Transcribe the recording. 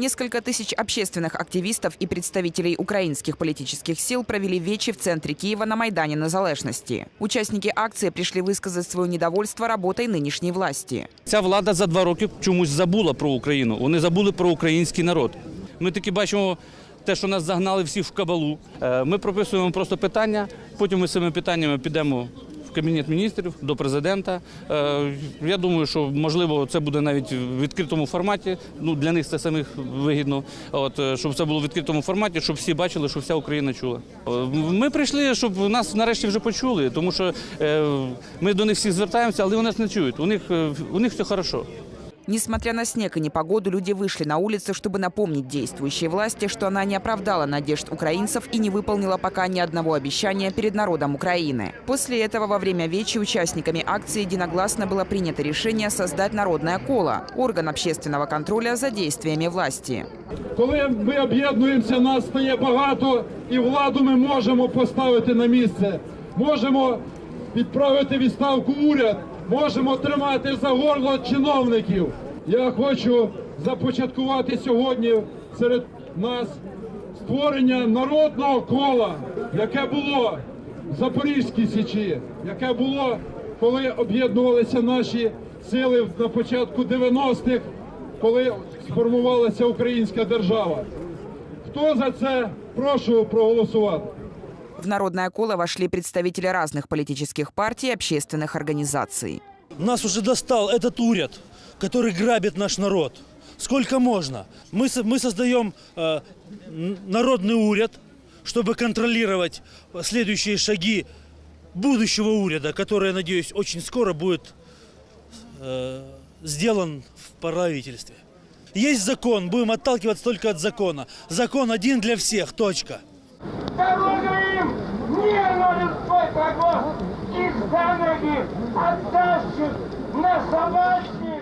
Несколько тысяч общественных активистов и представителей украинских политических сил провели вечи в центре Киева на Майдане Незалежности. Участники акции пришли высказать свое недовольство работой нынешней власти. Ця влада за два роки чомусь забула про Україну. Вони забули про український народ. Ми таки бачимо те, що нас загнали всі в кабалу. Е, Ми прописуємо просто питання. Потім ми з цими питаннями підемо кабінет міністрів до президента. Е, Я думаю, що можливо це буде навіть в відкритому форматі. Ну для них це самих вигідно. От е, щоб це було в відкритому форматі, щоб всі бачили, що вся Україна чула. Е, Ми прийшли, щоб нас нарешті вже почули, тому що ми до них всі звертаємося, але вони нас не чують. У них у них все хорошо. Несмотря на снег и непогоду, люди вышли на улицы, чтобы напомнить действующей власти, что она не оправдала надежд украинцев и не выполнила пока ни одного обещания перед народом Украины. После этого во время вечи участниками акции единогласно было принято решение создать народное коло – орган общественного контроля за действиями власти. Коли ми об'єднуємося, нас стає багато, і владу ми можемо поставити на місце. Можемо відправити в відставку уряд, можемо тримати за горло чиновників. Я хочу започаткувати сьогодні серед нас створення народного кола, яке було в Запорізькій Січі, яке було, коли об'єднувалися наші сили на початку 90-х, коли сформувалася українська держава. Хто за це? Прошу проголосувати. В народное коло вошли представители разных политических партий и общественных организаций. Нас уже достал этот уряд, который грабит наш народ. Сколько можно? Мы, мы создаем э, народный уряд, чтобы контролировать следующие шаги будущего уряда, который, я надеюсь, очень скоро будет э, сделан в правительстве. Есть закон, будем отталкиваться только от закона. Закон один для всех, точка. Ноги оттащит на собачьи